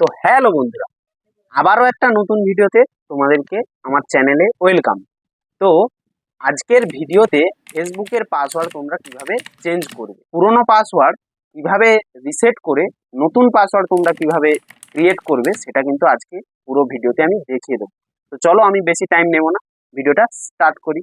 তো হ্যালো বন্ধুরা, আবারও একটা নতুন ভিডিওতে তোমাদেরকে আমার চ্যানেলে ওয়েলকাম। তো আজকের ভিডিওতে ফেসবুকের পাসওয়ার্ড তোমরা কীভাবে চেঞ্জ করবে? পুরনো পাসওয়ার্ড কীভাবে রিসেট করে নতুন পাসওয়ার্ড তোমরা কীভাবে ক্রিয়েট করবে সেটা কিন্তু আজকে পুরো ভিডিওতে আমি দেখিয়ে দেবো। তো চলো আমি বেশি টাইম নেব না, ভিডিওটা স্টার্ট করি।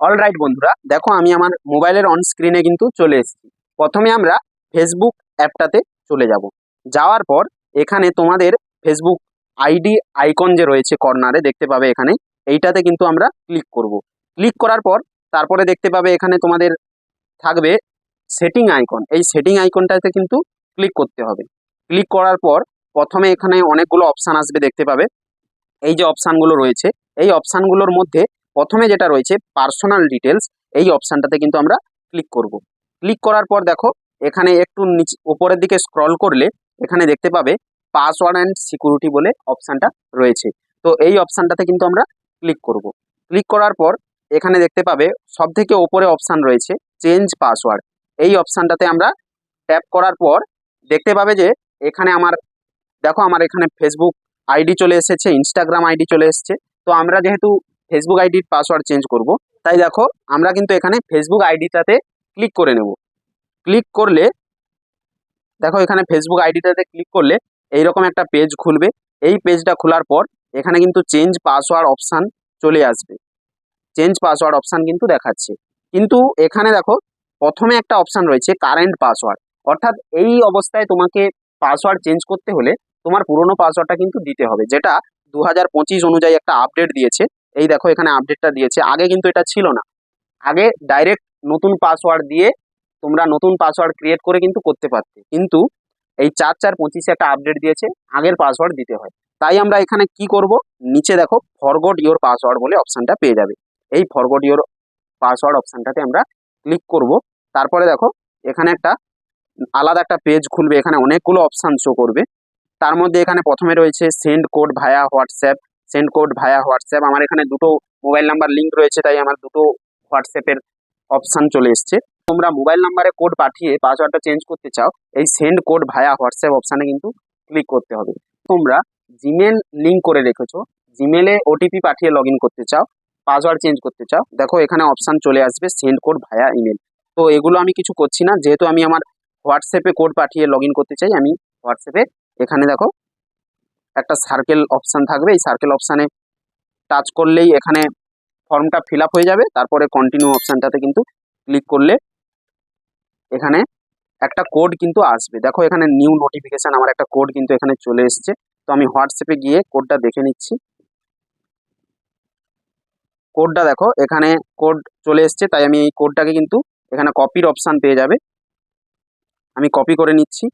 অল রাইট বন্ধুরা, দেখো আমি আমার মোবাইলের অন স্ক্রিনে কিন্তু চলে এসেছি। প্রথমে আমরা ফেসবুক অ্যাপটাতে চলে যাব। যাওয়ার পর এখানে তোমাদের ফেসবুক আইডি আইকন যে রয়েছে কর্নারে দেখতে পাবে এখানে, এইটাতে কিন্তু আমরা ক্লিক করব। ক্লিক করার পর তারপরে দেখতে পাবে এখানে তোমাদের থাকবে সেটিং আইকন এই সেটিং আইকনটাতে কিন্তু ক্লিক করতে হবে। ক্লিক করার পর প্রথমে এখানে অনেকগুলো অপশান আসবে দেখতে পাবে। এই যে অপশানগুলো রয়েছে, এই অপশানগুলোর মধ্যে প্রথমে যেটা রয়েছে পার্সোনাল ডিটেলস এই অপশানটাতে কিন্তু আমরা ক্লিক করব। ক্লিক করার পর দেখো, এখানে একটু নিচে ওপরের দিকে স্ক্রল করলে এখানে দেখতে পাবে পাসওয়ার্ড অ্যান্ড সিকিউরিটি বলে অপশানটা রয়েছে। তো এই অপশানটাতে কিন্তু আমরা ক্লিক করব। ক্লিক করার পর এখানে দেখতে পাবে সব থেকে ওপরে অপশান রয়েছে চেঞ্জ পাসওয়ার্ড এই অপশানটাতে আমরা ট্যাপ করার পর দেখতে পাবে যে এখানে আমার, দেখো আমার এখানে ফেসবুক আইডি চলে এসেছে ইনস্টাগ্রাম আইডি চলে এসেছে। তো আমরা যেহেতু ফেসবুক আইডির পাসওয়ার্ড চেঞ্জ করব, তাই দেখো আমরা কিন্তু এখানে ফেসবুক আইডিটাতে ক্লিক করে নেব। ক্লিক করলে দেখো এখানে ফেসবুক আইডিটাতে ক্লিক করলে এইরকম একটা পেজ খুলবে। এই পেজটা খোলার পর এখানে কিন্তু চেঞ্জ পাসওয়ার্ড অপশান চলে আসবে। চেঞ্জ পাসওয়ার্ড অপশান কিন্তু দেখাচ্ছে। কিন্তু এখানে দেখো প্রথমে একটা অপশান রয়েছে কারেন্ট পাসওয়ার্ড অর্থাৎ এই অবস্থায় তোমাকে পাসওয়ার্ড চেঞ্জ করতে হলে তোমার পুরনো পাসওয়ার্ডটা কিন্তু দিতে হবে, যেটা দু হাজার পঁচিশ অনুযায়ী একটা আপডেট দিয়েছে। এই দেখো এখানে আপডেটটা দিয়েছে। আগে কিন্তু এটা ছিল না। আগে ডাইরেক্ট নতুন পাসওয়ার্ড দিয়ে তোমরা নতুন পাসওয়ার্ড ক্রিয়েট করে কিন্তু করতে পারতে। কিন্তু এই চার চার পঁচিশে একটা আপডেট দিয়েছে, আগের পাসওয়ার্ড দিতে হয়। তাই আমরা এখানে কি করব? নিচে দেখো ফরগট ইওর পাসওয়ার্ড বলে অপশানটা পেয়ে যাবে। এই ফরগট ইওর পাসওয়ার্ড অপশানটাতে আমরা ক্লিক করব। তারপরে দেখো, এখানে একটা আলাদা একটা পেজ খুলবে, এখানে অনেকগুলো অপশান শো করবে। তার মধ্যে এখানে প্রথমে রয়েছে send code via WhatsApp send code via WhatsApp আমার এখানে দুটো মোবাইল নাম্বার লিঙ্ক রয়েছে, তাই আমার দুটো হোয়াটসঅ্যাপের অপশান চলে এসছে। তোমরা মোবাইল নাম্বারে কোড পাঠিয়ে পাসওয়ার্ডটা চেঞ্জ করতে চাও, এই সেন্ড কোড ভায়া হোয়াটসঅ্যাপ অপশানে কিন্তু ক্লিক করতে হবে। তোমরা জিমেল লিঙ্ক করে রেখেছো জিমেলে ওটিপি পাঠিয়ে লগ করতে চাও পাসওয়ার্ড চেঞ্জ করতে চাও, দেখো এখানে অপশান চলে আসবে সেন্ড কোড ভায়া ইমেল তো এগুলো আমি কিছু করছি না, যেহেতু আমি আমার হোয়াটসঅ্যাপে কোড পাঠিয়ে লগ করতে চাই, আমি হোয়াটসঅ্যাপে এখানে দেখো একটা সার্কেল অপশান থাকবে, এই সার্কেল অপশানে টাচ করলেই এখানে ফর্মটা ফিল হয়ে যাবে, তারপরে কন্টিনিউ অপশানটাতে কিন্তু ক্লিক করলে এখানে একটা কোড কিন্তু আসবে। দেখো এখানে নিউ নোটিফিকেশান আমার একটা কোড কিন্তু এখানে চলে এসছে। তো আমি হোয়াটসঅ্যাপে গিয়ে কোডটা দেখে নিচ্ছি। কোডটা দেখো, এখানে কোড চলে এসছে, তাই আমি এই কোডটাকে কিন্তু এখানে কপির অপশান পেয়ে যাবে। আমি কপি করে নিচ্ছি।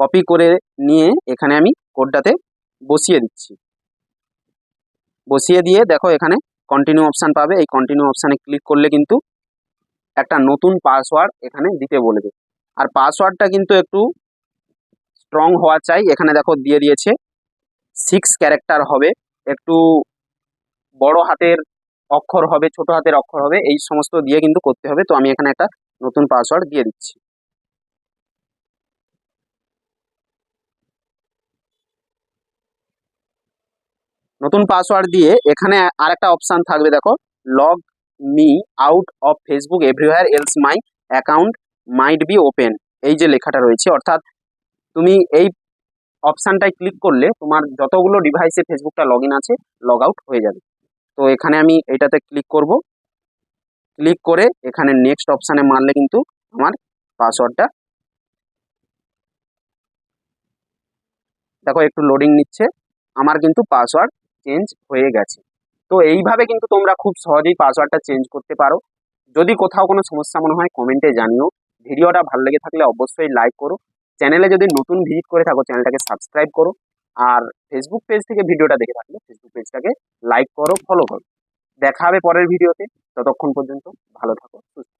কপি করে নিয়ে এখানে আমি কোডটাতে বসিয়ে দিচ্ছি। বসিয়ে দিয়ে দেখো এখানে কন্টিনিউ অপশান পাবে। এই কন্টিনিউ অপশানে ক্লিক করলে কিন্তু একটা নতুন পাসওয়ার্ড এখানে দিতে বলবে আর পাসওয়ার্ডটা কিন্তু একটু স্ট্রং হওয়া চাই। এখানে দেখো দিয়ে দিয়েছে সিক্স ক্যারেক্টার হবে। একটু বড় হাতের অক্ষর হবে, ছোট হাতের অক্ষর হবে, এই সমস্ত দিয়ে কিন্তু করতে হবে। তো আমি এখানে একটা নতুন পাসওয়ার্ড দিয়ে দিচ্ছি। নতুন পাসওয়ার্ড দিয়ে এখানে আরেকটা অপশান থাকবে, দেখো log me out of Facebook everywhere else my account might be open এই যে লেখাটা রয়েছে, অর্থাৎ তুমি এই অপশানটায় ক্লিক করলে তোমার যতগুলো ডিভাইসে ফেসবুকটা লগ আছে লগ আউট হয়ে যাবে। তো এখানে আমি এটাতে ক্লিক করব। ক্লিক করে এখানে নেক্সট অপশানে মারলে কিন্তু আমার পাসওয়ার্ডটা দেখো একটু লোডিং নিচ্ছে, আমার কিন্তু পাসওয়ার্ড চেঞ্জ হয়ে গেছে। তো এইভাবে কিন্তু তোমরা খুব সহজেই পাসওয়ার্ডটা চেঞ্জ করতে পারো। যদি কোথাও কোনো সমস্যা মনে হয় কমেন্টে জানিও। ভিডিওটা ভালো লেগে থাকলে অবশ্যই লাইক করো। চ্যানেলে যদি নতুন ভিজিট করে থাকো চ্যানেলটাকে সাবস্ক্রাইব করো। আর ফেসবুক পেজ থেকে ভিডিওটা দেখে থাকলে ফেসবুক পেজটাকে লাইক করো ফলো করো। দেখা হবে পরের ভিডিওতে ততক্ষণ পর্যন্ত ভালো থাকো, সুস্থ